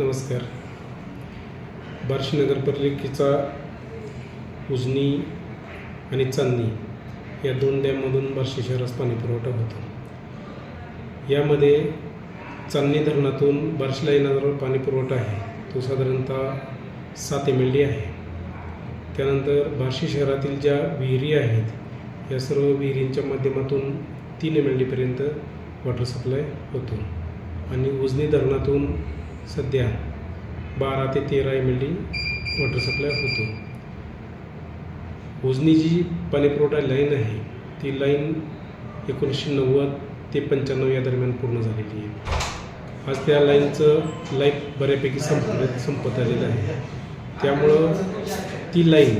नमस्कार. बार्शी नगरपालिकेचा उजनी आणि चांदणी या दोन डॅममधून बार्शी शहरास पाणी पुरवठा होतो. यामध्ये चांदणी धरणातून बार्शीला येणारा पाणी पुरवठा आहे. तो साधारणतः सात एम एल डी आहे. त्यानंतर बार्शी शहरातील ज्या विहिरी आहेत या सर्व विहिरींच्या माध्यमातून तीन एम एल डीपर्यंत वॉटर सप्लाय होतो. आणि उजनी धरणातून सध्या बारा ते तेरा M L D water supply होतो. उजनी जी पाणीपुरवठा लाईन आहे ती लाईन एकोणीसशे नव्वद ते पंच्याण्णव या दरम्यान पूर्ण झालेली आहे. आज त्या लाईनचं लाईफ बऱ्यापैकी संपत संपत आलेलं आहे. त्यामुळं ती लाईन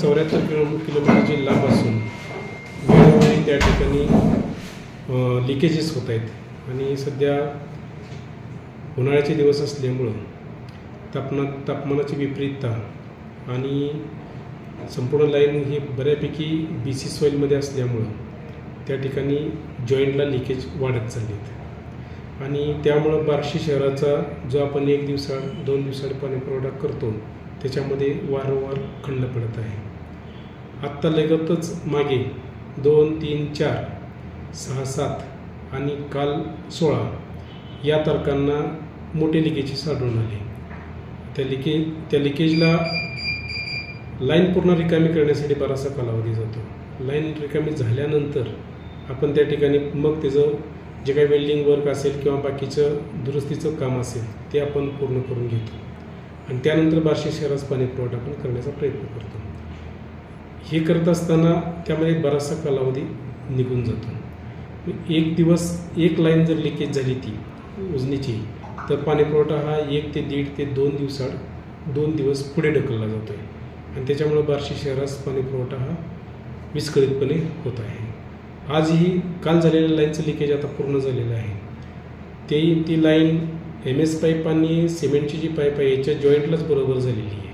चौऱ्याहत्तर किलो किलोमीटरची लांब असून वेळोवेळी त्या ठिकाणी लिकेजेस होत आहेत. आणि सध्या उन्हाळ्याचे दिवस असल्यामुळं तापमा तापमानाची विपरीतता आणि संपूर्ण लाईन ही बऱ्यापैकी बी सी सॉईलमध्ये असल्यामुळं त्या ठिकाणी जॉईंटला लिकेज वाढत चाललेत. आणि त्यामुळं बार्शी शहराचा जो आपण एक दिवसाड दोन दिवसाड पाणी पुरवठा करतो त्याच्यामध्ये वारंवार खंड पडत आहे. आत्ता लगतच मागे दोन तीन चार सहा सात आणि काल सोळा या तारखांना मोठे लिकेजेस आढळून आले. त्या लिकेज त्या लिकेजला लाईन पूर्ण रिकामी करण्यासाठी बराचसा कालावधी जातो. लाईन रिकामी झाल्यानंतर आपण त्या ठिकाणी मग त्याचं जे काही वेल्डिंग वर्क असेल किंवा बाकीचं दुरुस्तीचं काम असेल ते आपण पूर्ण करून घेतो. आणि त्यानंतर बार्शी शहरास पाणी पुरवठा पण करण्याचा प्रयत्न करतो. हे करत असताना त्यामध्ये बराचसा कालावधी निघून जातो. एक दिवस एक लाईन जर लिकेज झाली ती योजनेची तर पाणीपुरवठा हा एक ते दीड ते दोन दिवसाड दोन दिवस पुढे ढकलला जातो आहे आणि त्याच्यामुळं बार्शी शहरास पाणीपुरवठा हा विस्कळीतपणे होत आहे. आजही काल झालेल्या लाईनचं लिकेज आता पूर्ण झालेलं आहे. ते ती लाईन एम एस पाईप आणि सिमेंटची जी पाईप आहे याच्या जॉईंटलाच बरोबर झालेली आहे.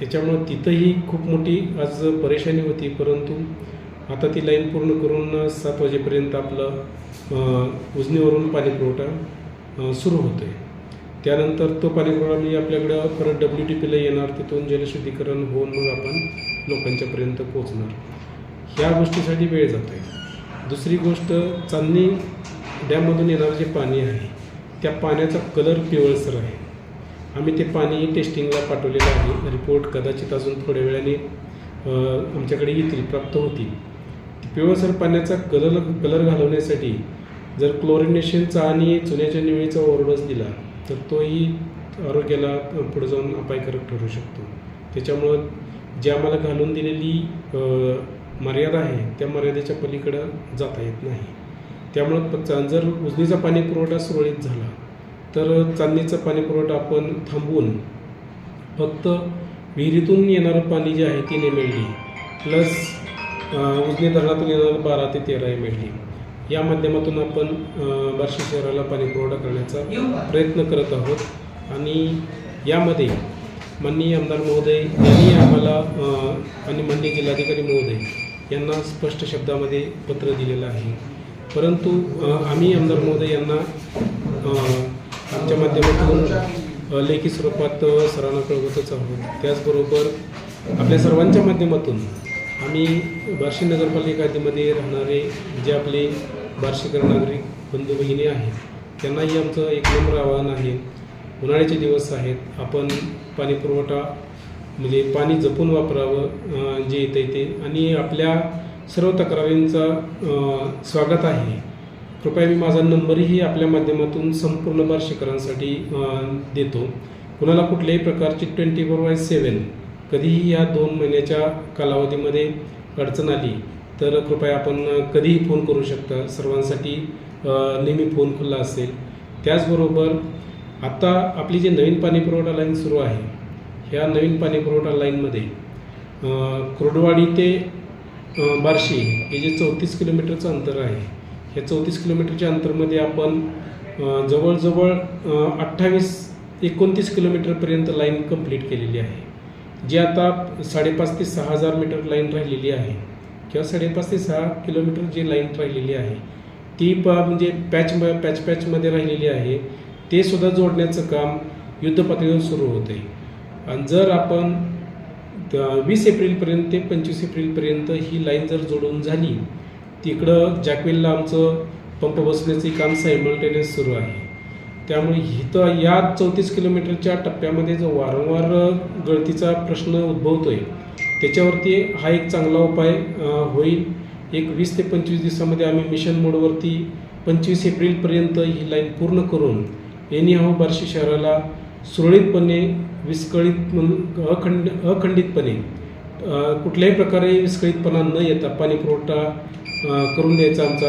त्याच्यामुळं तिथंही खूप मोठी आज परेशानी होती परंतु आता ती लाईन पूर्ण करून सात वाजेपर्यंत आपलं उजनीवरून पाणी पुरवठा सुरू होतो आहे त्यानंतर तो पाणीपुरवणी आपल्याकडं परत डब्ल्यू टी पीला येणार तिथून जलशुद्धीकरण होऊन मग आपण लोकांच्यापर्यंत पोहोचणार. ह्या गोष्टीसाठी वेळ जातो आहे दुसरी गोष्ट चांदणी डॅममधून येणारं जे पाणी आहे त्या पाण्याचा कलर पिवळसर आहे. आम्ही ते पाणी टेस्टिंगला पाठवलेलं आहे. रिपोर्ट कदाचित अजून थोड्या वेळाने आमच्याकडे येतील प्राप्त होतील. पिवळसर पाण्याचा कलर कलर घालवण्यासाठी जर क्लोरिनेशनचा आणि चुन्याच्या निवळीचा ओव्हरडोस दिला तर तोही आरोग्याला पुढे जाऊन अपायकारक ठरू शकतो. त्याच्यामुळं जी आम्हाला घालून दिलेली मर्यादा आहे त्या मर्यादेच्या पलीकडं जाता येत नाही. त्यामुळं प- जर उजनीचा पाणी पुरवठा सुरळीत झाला तर चांदणीचा पाणी पुरवठा आपण थांबवून फक्त विहिरीतून येणारं पाणी जे आहे तीन M L D plus Ujani धरणातून येणारं बारा ते तेरा एम एल डी या माध्यमातून आपण बार्शी शहराला पाणी पुरवठा करण्याचा प्रयत्न करत आहोत. आणि यामध्ये माननीय आमदार महोदय यांनी आम्हाला आणि माननीय जिल्हाधिकारी महोदय यांना स्पष्ट शब्दामध्ये पत्र दिलेलं आहे. परंतु आम्ही आमदार महोदय यांना आमच्या माध्यमातून लेखी स्वरूपात सरांना कळवतच आहोत. त्याचबरोबर आपल्या सर्वांच्या माध्यमातून आम्ही बार्शी नगरपालिकामध्ये राहणारे जे आपले बार्शीकर नागरिक बंधू भगिनी आहेत त्यांनाही आमचं एक नम्र आवाहन आहे. उन्हाळ्याचे दिवस आहेत. आपण पाणीपुरवठा म्हणजे पाणी जपून वापरावं जे येतं ते. आणि आपल्या सर्व तक्रारींचा स्वागत आहे. कृपया मी माझा नंबरही आपल्या माध्यमातून संपूर्ण बार्शीकरांसाठी देतो. कुणाला कुठल्याही प्रकारची ट्वेंटी फोर बाय सेवन कधीही या दोन महिन्याच्या कालावधीमध्ये अडचण आली तर कृपया आपण कधीही फोन करू शकता. सर्वांसाठी नेहमी फोन खुला असेल. त्याचबरोबर आत्ता आपली जी नवीन पाणीपुरवठा लाईन सुरू आहे ह्या नवीन पाणीपुरवठा लाईनमध्ये अ, कुर्डवाडी ते बार्शी हे जे चौतीस किलोमीटरचं अंतर आहे ह्या चौतीस किलोमीटरच्या अंतरमध्ये आपण जवळजवळ अठ्ठावीस एकोणतीस किलोमीटरपर्यंत लाईन कंप्लीट केलेली आहे. जी आता साडेपाच ते सहा हजार मीटर लाईन राहिलेली आहे. किंवा साडेपाच ते सहा किलोमीटर जी लाईन राहिलेली आहे ती प म्हणजे पॅच पॅच पॅचमध्ये राहिलेली आहे ते सुद्धा जोडण्याचं काम युद्धपातळीवर सुरू होते आणि जर आपण वीस एप्रिलपर्यंत ते पंचवीस एप्रिलपर्यंत ही लाईन जर जोडून झाली तिकडं जॅकवेलला आमचं पंप बसण्याचे काम सायमल्टेनियस सुरू आहे. त्यामुळे इथं या चौतीस किलोमीटरच्या टप्प्यामध्ये जो वारंवार गळतीचा प्रश्न उद्भवतो आहे त्याच्यावरती हा एक चांगला उपाय होईल. एक वीस ते पंचवीस दिवसामध्ये आम्ही मिशन मोडवरती पंचवीस एप्रिलपर्यंत ही लाईन पूर्ण करून एनी बार्शी शहराला सुरळीतपणे विस्कळीत म्हणून अखंड अखंडितपणे कुठल्याही प्रकारे विस्कळीतपणा न येता पाणीपुरवठा करून द्यायचा आमचा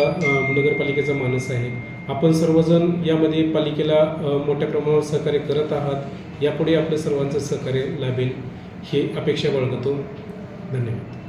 नगरपालिकेचा मानस आहे. आपण सर्वजण यामध्ये पालिकेला मोठ्या प्रमाणावर सहकार्य करत आहात. यापुढे आपल्या सर्वांचं सहकार्य लाभेल ही अपेक्षा बाळगतो. धन्यवाद.